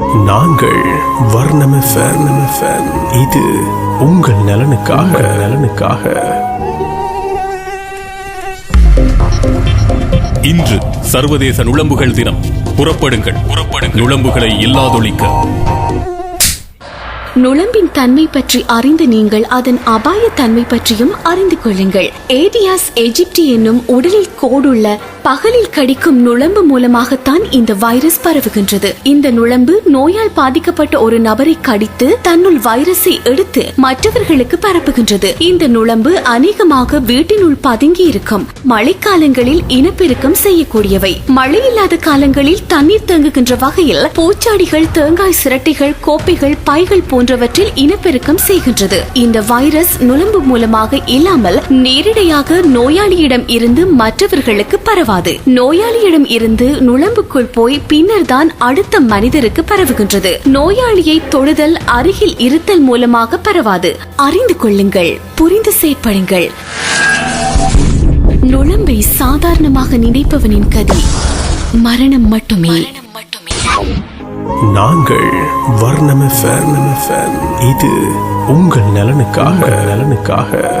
நாங்கள். இது உங்கள் நலனுக்காக. நலனுக்காக. இன்று சர்வதேச நுளம்புகள் தினம். புறப்படுங்கள். புறப்படுங்கள். நுளம்புகளை இல்லாதொழிக்க. நுழம்பின் தன்மை பற்றி அறிந்த நீங்கள் அதன் அபாய தன்மை பற்றியும் அறிந்து கொள்ளுங்கள். ஏடியாஸ் எஜிப்டி என்னும் உடலில் கோடுள்ள பகலில் கடிக்கும் நுழம்பு மூலமாகத்தான் இந்த வைரஸ் பரவுகின்றது. இந்த நுழம்பு நோயால் பாதிக்கப்பட்ட ஒரு நபரை கடித்து தன்னுள் வைரஸை எடுத்து மற்றவர்களுக்கு பரப்புகின்றது. இந்த நுழம்பு அநேகமாக வீட்டினுள் பதுங்கி இருக்கும் மழைக்காலங்களில் இனப்பெருக்கம் செய்யக்கூடியவை. மழை இல்லாத காலங்களில் தண்ணீர் தேங்குகின்ற வகையில் பூச்சாடிகள் தேங்காய் சிரட்டைகள் கோப்பைகள் பைகள் போன்றவற்றில் இனப்பெருக்கம் செய்கின்றது. இந்த வைரஸ் நுளம்பு மூலமாக இல்லாமல் நேரிடையாக நோயாளியிடம் இருந்து மற்றவர்களுக்கு பரவாது. நோயாளியிடம் இருந்து நுளம்புக்குள் போய் பின்னர் தான் அடுத்த மனிதருக்கு பரவுகின்றது. நோயாளியை தொழுதல் அருகில் இருத்தல் மூலமாக பரவாது. அறிந்து கொள்ளுங்கள் புரிந்து செயற்படுங்கள். நுளம்பை சாதாரணமாக நினைப்பவனின் கதி மரணம் மட்டுமே. நாங்கள் வர்ணம இது உங்கள் நலனுக்காக. நலனுக்காக.